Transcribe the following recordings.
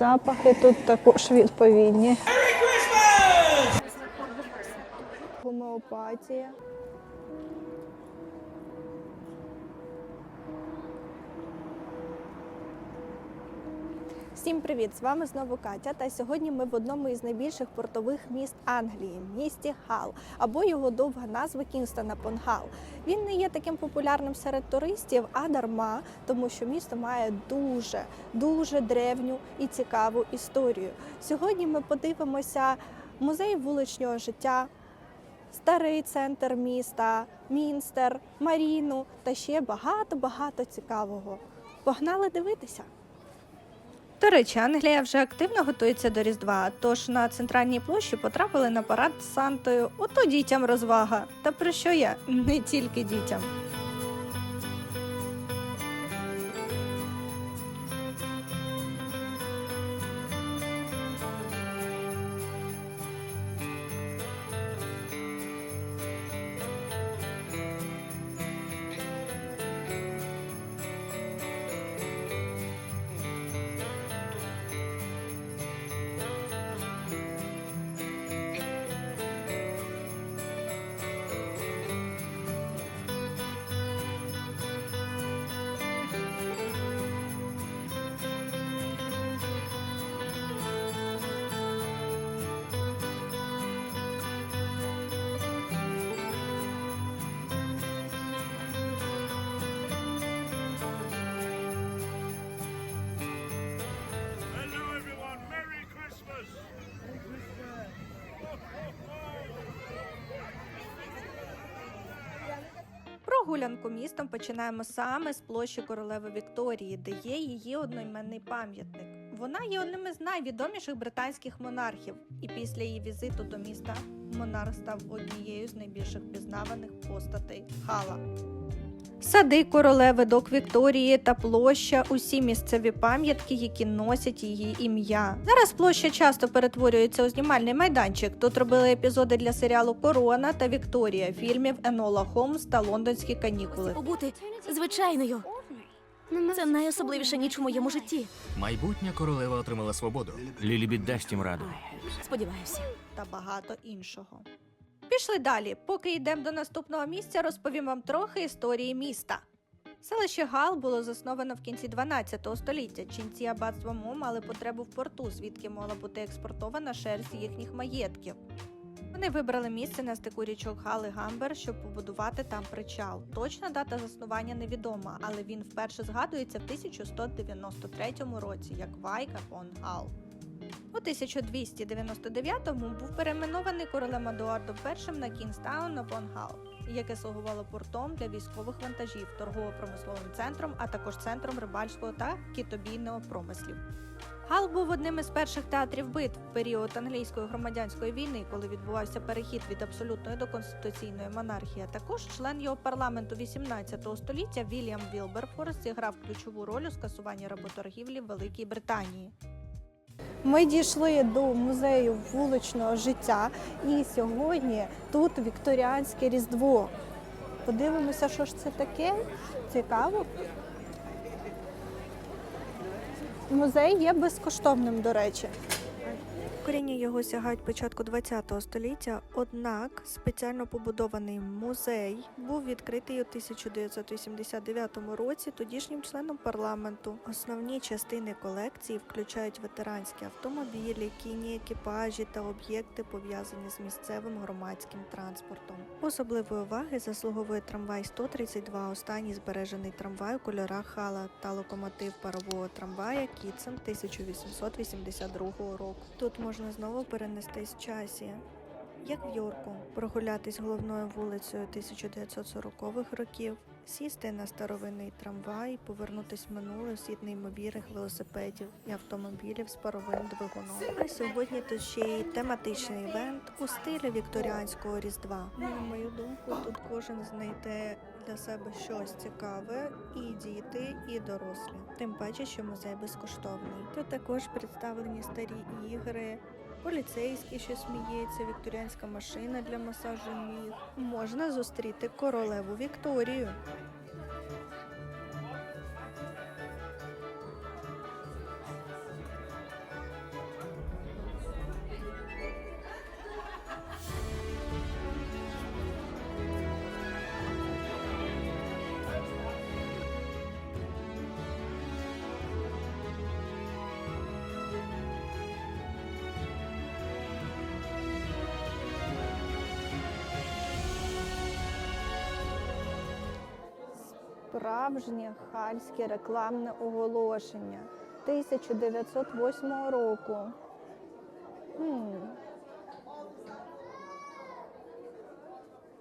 Запахи тут також відповідні. Гомеопатія. Всім привіт! З вами знову Катя. Та сьогодні ми в одному із найбільших портових міст Англії місті Хал, або його довга назва Кінстон upon Hull. Він не є таким популярним серед туристів, а дарма, тому що місто має дуже дуже древню і цікаву історію. Сьогодні ми подивимося музей вуличнього життя. Старий центр міста, Мінстер, Маріну та ще багато-багато цікавого. Погнали дивитися! До речі, Англія вже активно готується до Різдва, тож на центральній площі потрапили на парад з Сантою. Ото дітям розвага. Та про що я? Не тільки дітям. Прогулянку містом починаємо саме з площі королеви Вікторії, де є її одноіменний пам'ятник. Вона є одним із найвідоміших британських монархів, і після її візиту до міста монарх став однією з найбільших пізнаваних постатей Хала. Сади королеви док Вікторії та площа усі місцеві пам'ятки, які носять її ім'я. Зараз площа часто перетворюється у знімальний майданчик. Тут робили епізоди для серіалу Корона та Вікторія, фільмів Енола Холмс та Лондонські канікули. побути звичайною. Це найособливіша ніч у моєму житті. Майбутня королева отримала свободу. Лілі дасть їм раду. Сподіваюся. та багато іншого. Пішли далі. Поки йдемо до наступного місця, розповім вам трохи історії міста. Селище Гал було засновано в кінці 12 століття. Ченці аббатства Мо мали потребу в порту, звідки могла бути експортована шерсть їхніх маєтків. Вони вибрали місце на стику річок Гал і Гамбер, щоб побудувати там причал. Точна дата заснування невідома, але він вперше згадується в 1193 році як Вайк апон Гал. У 1299-му був перейменований королем Едуардом І на Кінстаун upon Hull, яке слугувало портом для військових вантажів, торгово-промисловим центром, а також центром рибальського та китобійного промислів. Гал був одним із перших театрів битв в період англійської громадянської війни, коли відбувався перехід від абсолютної до конституційної монархії. Також член його парламенту 18 століття Вільям Вілберфорс зіграв ключову роль у скасуванні работоргівлі в Великій Британії. Ми дійшли до музею вуличного життя, і сьогодні тут вікторіанське різдво. Подивимося, що ж це таке. Цікаво. Музей є безкоштовним, до речі. Коріння його сягають початку ХХ століття, однак спеціально побудований музей був відкритий у 1989 році тодішнім членом парламенту. Основні частини колекції включають ветеранські автомобілі, кінні екіпажі та об'єкти, пов'язані з місцевим громадським транспортом. Особливої уваги заслуговує трамвай 132, останній збережений трамвай у кольорах хала та локомотив парового трамвая Кітсен 1882 року. Тут можна знову перенестись в часі. Як в Йорку, прогулятись головною вулицею 1940-х років, сісти на старовинний трамвай, повернутись в минуле світ неймовірних велосипедів і автомобілів з паровим двигуном. А сьогодні тут ще й тематичний івент у стилі вікторіанського різдва. На мою думку, тут кожен знайде для себе щось цікаве, і діти, і дорослі. Тим паче, що музей безкоштовний. Тут також представлені старі ігри. Поліцейський, що сміється, вікторіанська машина для масажу ніг. Можна зустріти королеву Вікторію. Справжнє хальське рекламне оголошення 1908 року. Хм.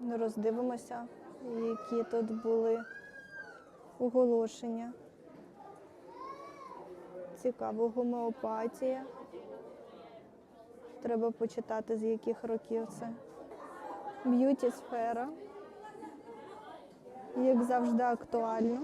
Ну, Роздивимося, які тут були оголошення. Цікаво, гомеопатія. Треба почитати, з яких років це. Б'юті сфера. Як завжди актуально.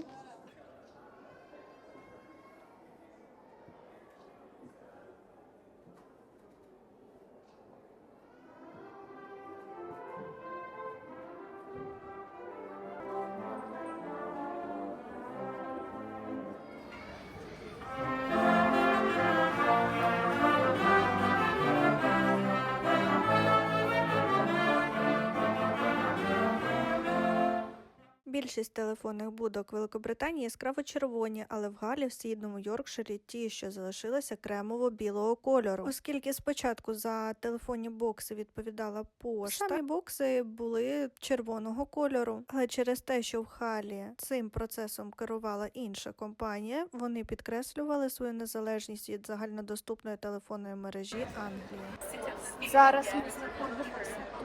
Більшість телефонних будок Великобританії яскраво червоні, але в Галі в східному Йоркширі ті, що залишилися кремово-білого кольору. Оскільки спочатку за телефонні бокси відповідала пошта, самі бокси були червоного кольору. Але через те, що в Халі цим процесом керувала інша компанія, вони підкреслювали свою незалежність від загальнодоступної телефонної мережі Англії. Зараз ми знаходимося.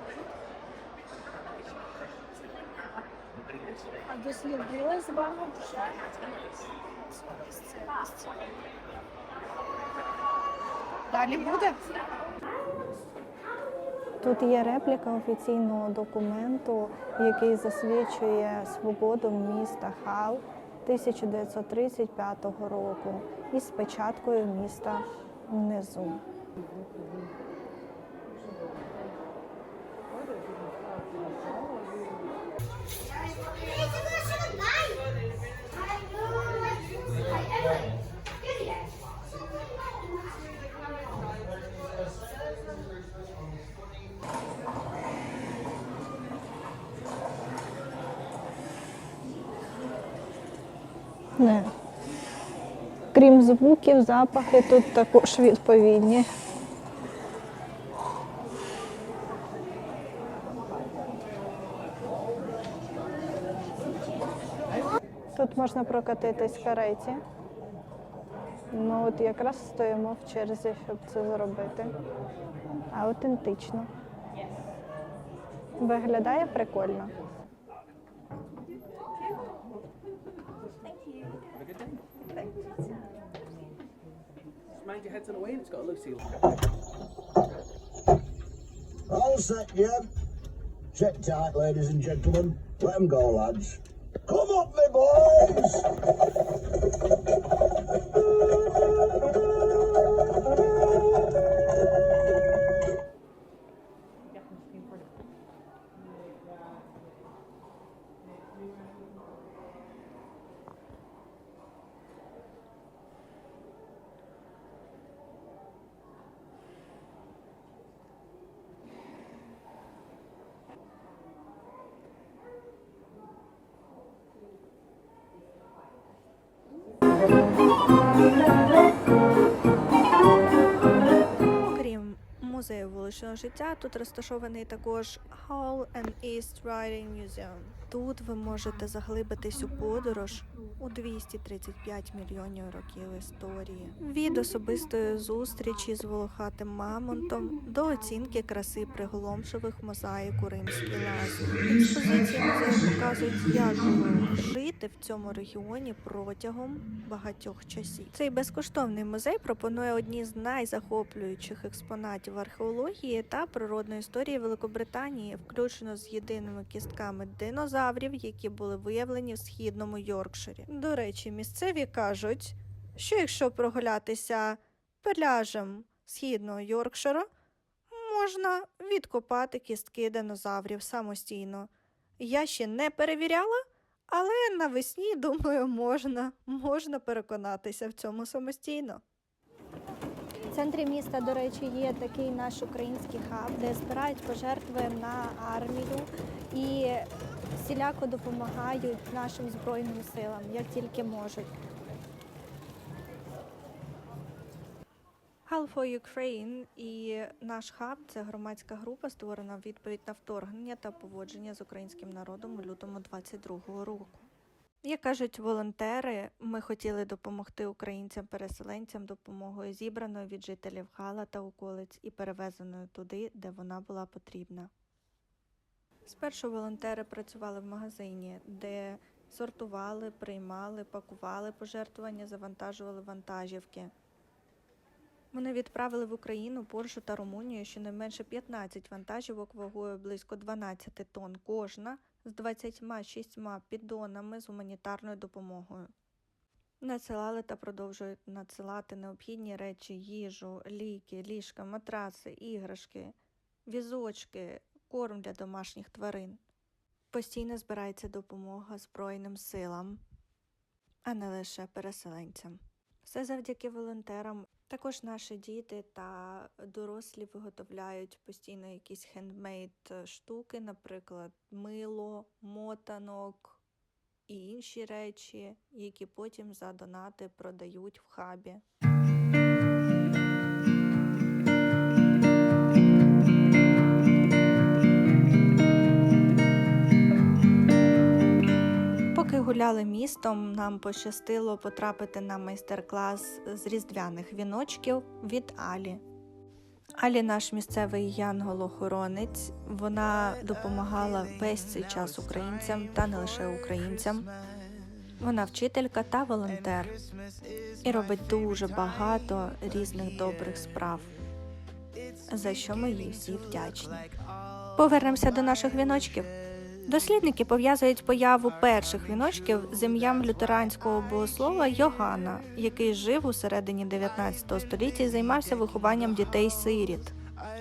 А дослідили з вами Далі буде? Тут є репліка офіційного документу, який засвідчує свободу міста Хал 1935 року із печаткою міста внизу. Крім звуків, запахи тут також відповідні. Тут можна прокатитись в кареті. Ну от якраз стоїмо в черзі, щоб це зробити. Аутентично. Виглядає прикольно. Mind your heads on the way and it's got a Lucy. All set, yeah? Sit tight, ladies and gentlemen. Let 'em go, lads. Come up, me boys! Thank you. Вуличного життя, тут розташований також Hull and East Riding Museum. Тут ви можете заглибитись у подорож у 235 мільйонів років історії. Від особистої зустрічі з волохатим мамонтом до оцінки краси приголомшивих мозаїк у римській лазі. Експозиції показують, як жити в цьому регіоні протягом багатьох часів. Цей безкоштовний музей пропонує одні з найзахоплюючих експонатів археології та природної історії Великобританії, включно з єдиними кістками динозаврів, які були виявлені в східному Йоркширі. До речі, місцеві кажуть, що якщо прогулятися пляжем східного Йоркшира, можна відкопати кістки динозаврів самостійно. Я ще не перевіряла, але навесні, думаю, можна, можна переконатися в цьому самостійно. Центрі міста, до речі, є такий наш український хаб, де збирають пожертви на армію і всіляко допомагають нашим збройним силам, як тільки можуть. Hall for Ukraine і наш хаб це громадська група, створена в відповідь на вторгнення та поводження з українським народом у лютому 22-го року. Як кажуть волонтери, ми хотіли допомогти українцям-переселенцям допомогою зібраною від жителів Хала та околиць і перевезеною туди, де вона була потрібна. Спершу волонтери працювали в магазині, де сортували, приймали, пакували пожертвування, завантажували вантажівки. Вони відправили в Україну, Польщу та Румунію щонайменше 15 вантажівок вагою близько 12 тонн кожна з 26 піддонами з гуманітарною допомогою. Надсилали та продовжують надсилати необхідні речі, їжу, ліки, ліжка, матраси, іграшки, візочки, корм для домашніх тварин. Постійно збирається допомога Збройним силам, а не лише переселенцям. Все завдяки волонтерам. Також наші діти та дорослі виготовляють постійно якісь хендмейд штуки, наприклад, мило, мотанок і інші речі, які потім за донати продають в хабі. Гуляли містом, нам пощастило потрапити на майстер-клас з різдвяних віночків від Алі. Алі наш місцевий янгол-охоронець. Вона допомагала весь цей час українцям та не лише українцям. Вона вчителька та волонтер і робить дуже багато різних добрих справ, за що ми їй всі вдячні. Повернемося до наших віночків. Дослідники пов'язують появу перших віночків з ім'ям лютеранського богослова Йоганна, який жив у середині 19 століття і займався вихованням дітей-сиріт.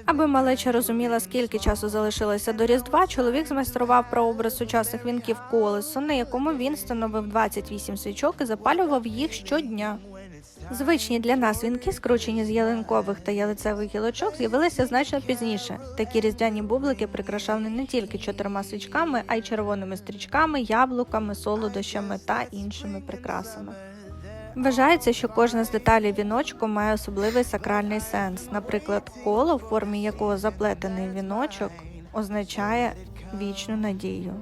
Аби малеча розуміла, скільки часу залишилося до Різдва, чоловік змайстрував прообраз сучасних вінків колесо, на якому він встановив 28 свічок і запалював їх щодня. Звичні для нас вінки, скручені з ялинкових та ялицевих гілочок, з'явилися значно пізніше. Такі різдвяні бублики прикрашали не тільки чотирма свічками, а й червоними стрічками, яблуками, солодощами та іншими прикрасами. Вважається, що кожна з деталей віночку має особливий сакральний сенс. Наприклад, коло, в формі якого заплетений віночок, означає вічну надію.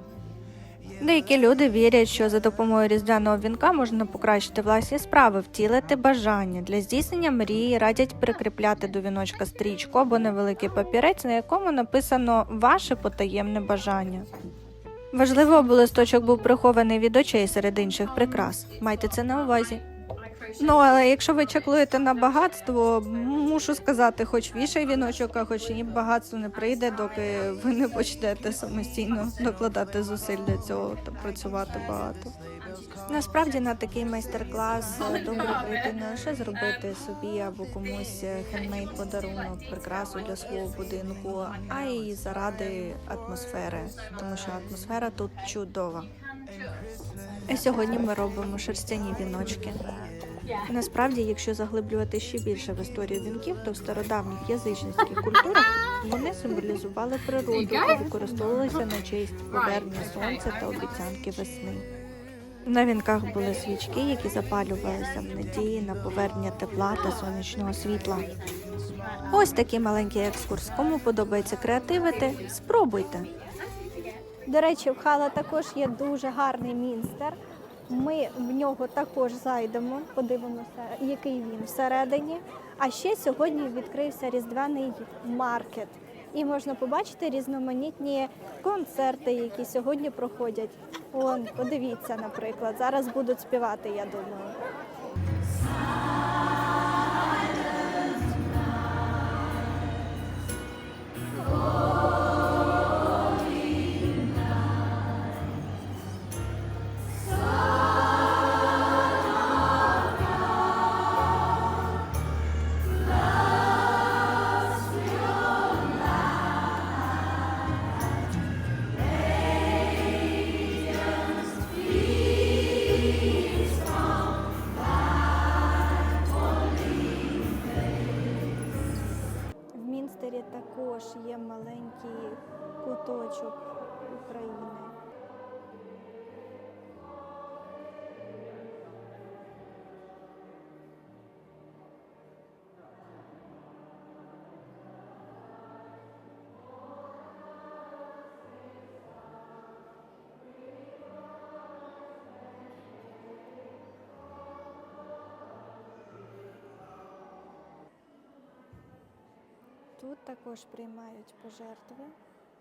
Деякі люди вірять, що за допомогою різдвяного вінка можна покращити власні справи, втілити бажання. Для здійснення мрії радять прикріпляти до віночка стрічку або невеликий папірець, на якому написано ваше потаємне бажання. Важливо, аби листочок був прихований від очей серед інших прикрас. Майте це на увазі. Ну, але якщо ви чаклуєте на багатство, мушу сказати, хоч вішай віночок, а хоч і багатство не прийде, доки ви не почнете самостійно докладати зусиль для цього та працювати багато. Насправді на такий майстер-клас добре прийти не лише зробити собі або комусь хендмейд подарунок, прикрасу для свого будинку, а й заради атмосфери, тому що атмосфера тут чудова. І сьогодні ми робимо шерстяні віночки. Насправді, якщо заглиблювати ще більше в історію вінків, то в стародавніх язичницьких культурах вони символізували природу і використовувалися на честь повернення сонця та обіцянки весни. На вінках були свічки, які запалювалися в надії на повернення тепла та сонячного світла. Ось такий маленький екскурс. Кому подобається креативити, спробуйте. До речі, в Хала також є дуже гарний мінстер. Ми в нього також зайдемо, подивимося, який він всередині. А ще сьогодні відкрився різдвяний маркет. І можна побачити різноманітні концерти, які сьогодні проходять. Он подивіться, наприклад, зараз будуть співати, я думаю. Тут також приймають пожертви.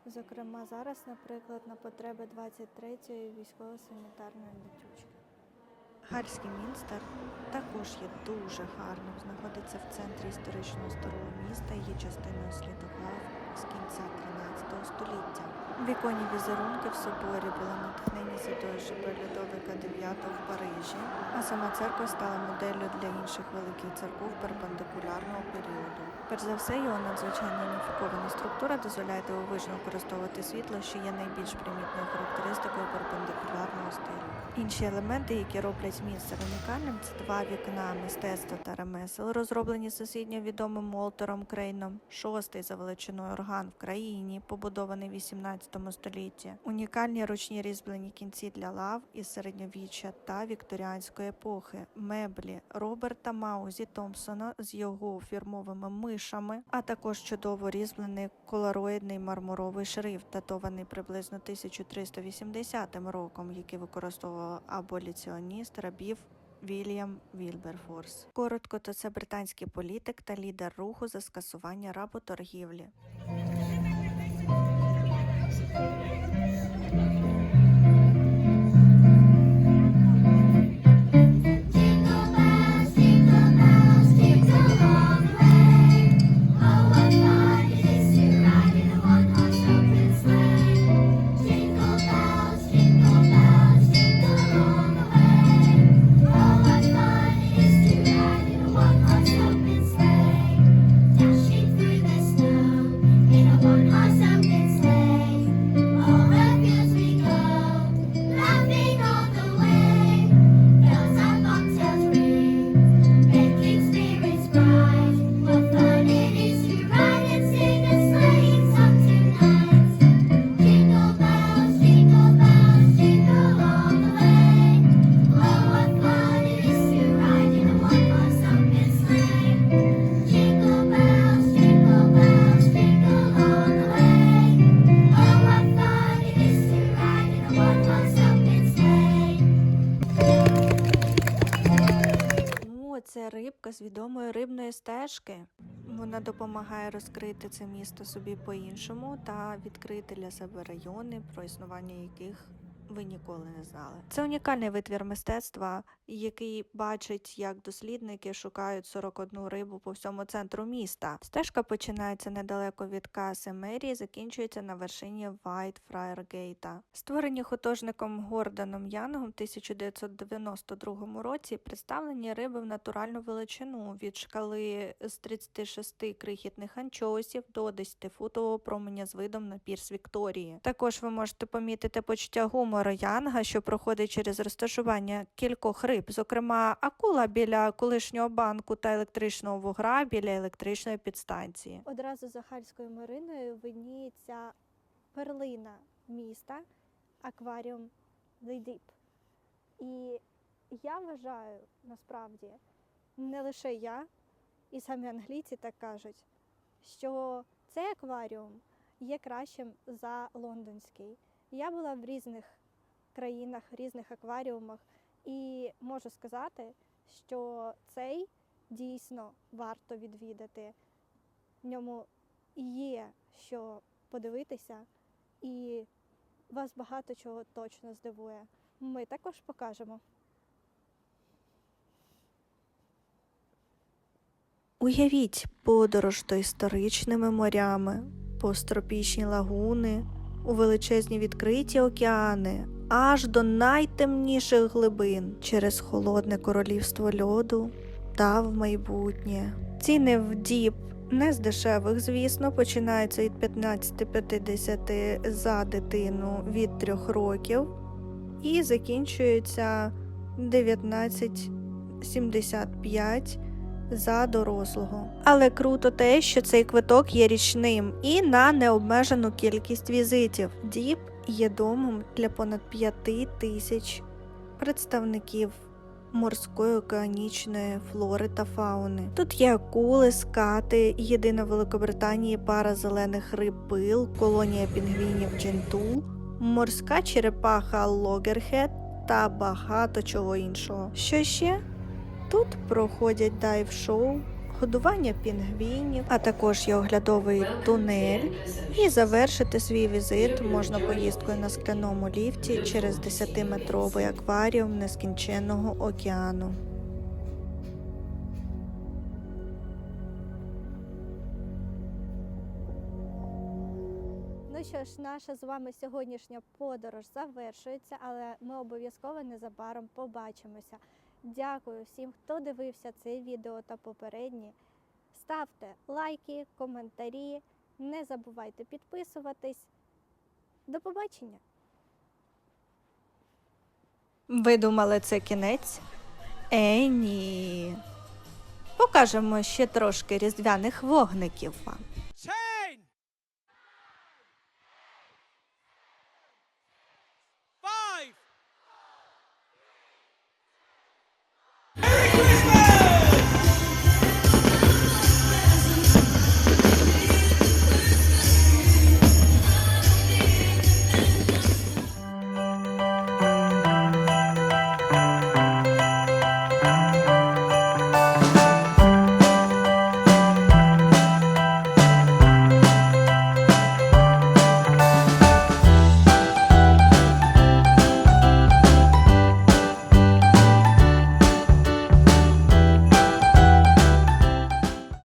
Зокрема, зараз, наприклад, на потреби 23-ї військово-санітарної летючки. Гарський мінстер також є дуже гарним. Знаходиться в центрі історичного старого міста і є частиною слідоглав з кінця 13 століття. Віконні візерунки в соборі були натхнені Жиба Людовика IX в Парижі, а сама церква стала моделлю для інших великих церков перпендикулярного періоду. Перш за все, його надзвичайно уніфікована структура дозволяє дивовижно використовувати світло, що є найбільш примітною характеристикою перпендикулярного стилю. Інші елементи, які роблять мінстер унікальним, це два вікна мистецтва та ремесел, розроблені всесвітньо відомим Молтером Крейном, шостий за величиною орган в країні, побудований в 18 столітті, унікальні ручні різьблені кінці для лав із середньовіччя та вікторіанської епохи, меблі Роберта Маузі Томпсона з його фірмовими мишами, а також чудово різьблений колороїдний мармуровий шрифт, датований приблизно 1380 роком, який використовував аболіціоніст рабів Вільям Вільберфорс. Коротко, то це британський політик та лідер руху за скасування работоргівлі. Це рибка з відомої рибної стежки. Вона допомагає розкрити це місто собі по-іншому та відкрити для себе райони, про існування яких ви ніколи не знали. Це унікальний витвір мистецтва, який бачить, як дослідники шукають 41 рибу по всьому центру міста. Стежка починається недалеко від каси мерії, закінчується на вершині White Friar Створені художником Гордоном Янгом в 1992 році представлені риби в натуральну величину від шкали з 36 крихітних анчоусів до 10-футового променя з видом на пірс Вікторії. Також ви можете помітити почуття гумору Янга, що проходить через розташування кількох риб, зокрема акула біля колишнього банку та електричного вугра біля електричної підстанції. Одразу за Хальською Мариною видніється перлина міста акваріум Deep. І я вважаю насправді, не лише я, і самі англійці так кажуть, що цей акваріум є кращим за лондонський. Я була в різних країнах, різних акваріумах, і можу сказати, що цей дійсно варто відвідати. В ньому є що подивитися, і вас багато чого точно здивує. Ми також покажемо. Уявіть подорож то історичними морями, постропічні лагуни, у величезні відкриті океани, аж до найтемніших глибин через холодне королівство льоду та в майбутнє. Ціни в діп не з дешевих, звісно, починаються від 15-50 за дитину від 3 років і закінчуються 19,75 за дорослого. Але круто те, що цей квиток є річним і на необмежену кількість візитів. Діп є домом для понад 5 тисяч представників морської океанічної флори та фауни. Тут є акули, скати, єдина в Великобританії пара зелених риб пил, колонія пінгвінів джентул, морська черепаха логерхед та багато чого іншого. Що ще? Тут проходять дайв-шоу, годування пінгвінів, а також є оглядовий тунель. І завершити свій візит можна поїздкою на скляному ліфті через 10-метровий акваріум нескінченного океану. Ну що ж, наша з вами сьогоднішня подорож завершується, але ми обов'язково незабаром побачимося. Дякую всім, хто дивився це відео та попередні. Ставте лайки, коментарі, не забувайте підписуватись. До побачення! Ви думали, це кінець? Е, ні. Покажемо ще трошки різдвяних вогників вам. Christmas.